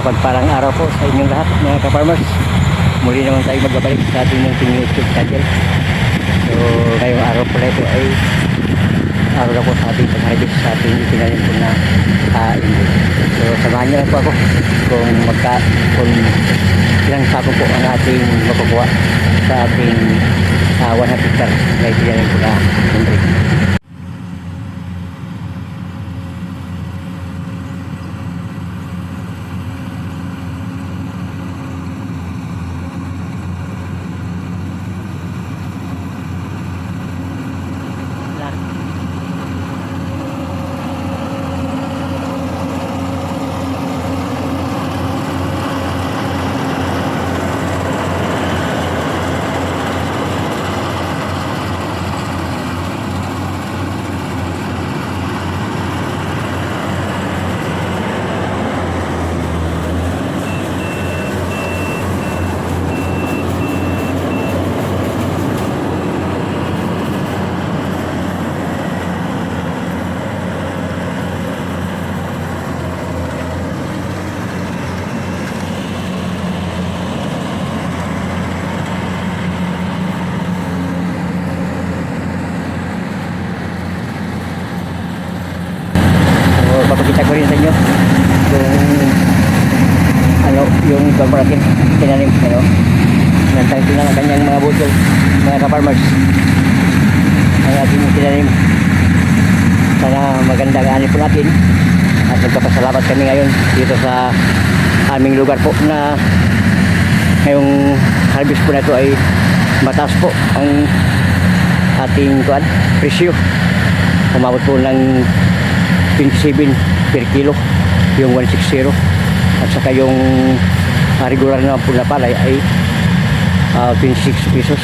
Kapagparang araw po sa inyong lahat mga ka-farmers. Muli naman tayo magbabalik sa ating munting YouTube channel. So ngayong araw po ito ay araw na po sa ating pag-harvest sa ating itinanim po na uh, So samahan niyo lang po ako kung magka kung ilang sako po ang ating makukuha sa ating uh, 100 hectare na itinanim po na hindi. So, papakita ko rin sa inyo yung ano, yung corporative tinanim, ano, nantang tingnan ang kanyang mga butol, mga ka-farmers. Ang ating tinanim. Sana magandang ani po natin at nagpapasalamat kami ngayon dito sa aming lugar po na ngayong harvest po na ito ay mataas po ang ating kuan, presyo. Umabot po ng 27 per kilo yung 160 at saka yung uh, regular na po na palay ay ah, 26 pesos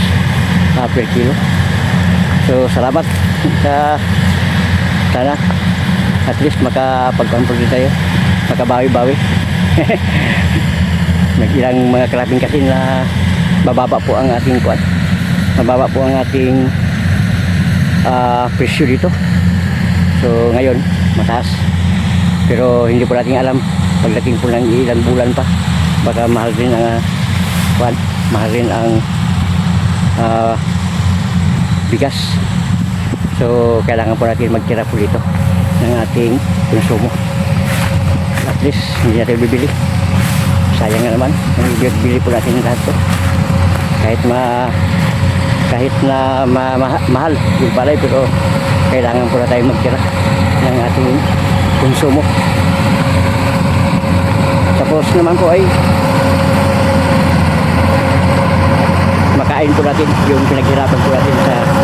ah, per kilo. So salamat sa sana at least makapag-control din tayo makabawi-bawi. May ilang mga kalaping kasi na bababa po ang ating kuan mababa po ang ating ah, presyo dito. So ngayon, mataas. Pero hindi po natin alam pagdating po ng ilang bulan pa. Baka mahal rin ang uh, mahal rin ang ah, bigas. So kailangan po natin magtira po dito ng ating konsumo. At least hindi natin bibili. Sayang nga naman. Bibili po natin lahat to. Kahit ma kahit na ma, ma- mahal yung palay pero kailangan po na tayo magtira ng ating konsumo tapos naman po ay makain po natin yung pinaghirapan po natin sa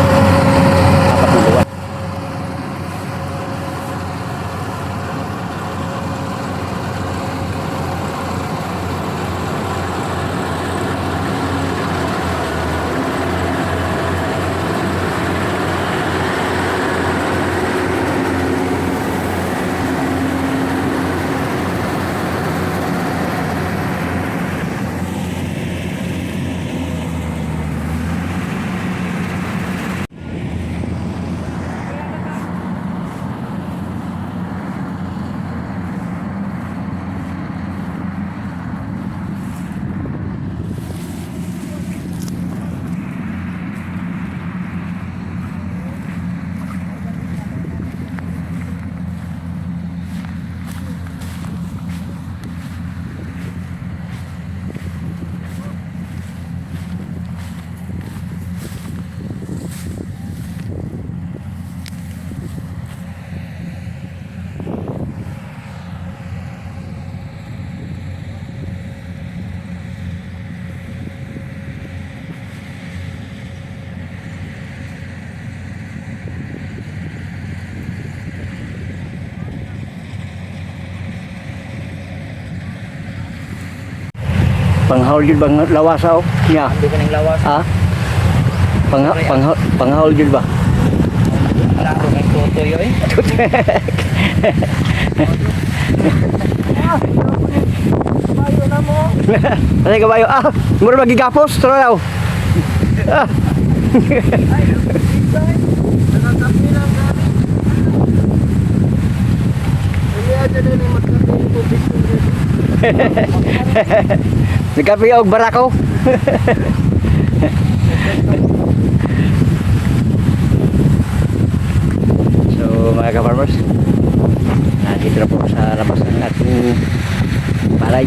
panghawal yun bang lawasa o niya Ando ka ng lawas. ha pang pang panghawal yun ba Wala ko ng tutoy eh. Bayo na mo. Ano ka bayo? Ah, mura magigapos. Tara daw. Ah. Nakakapi lang kami. Kaya dyan na yung magkapi yung tubig. Nagkape og barako. so mga ka-farmers, nandito na po sa labas ng ating palay.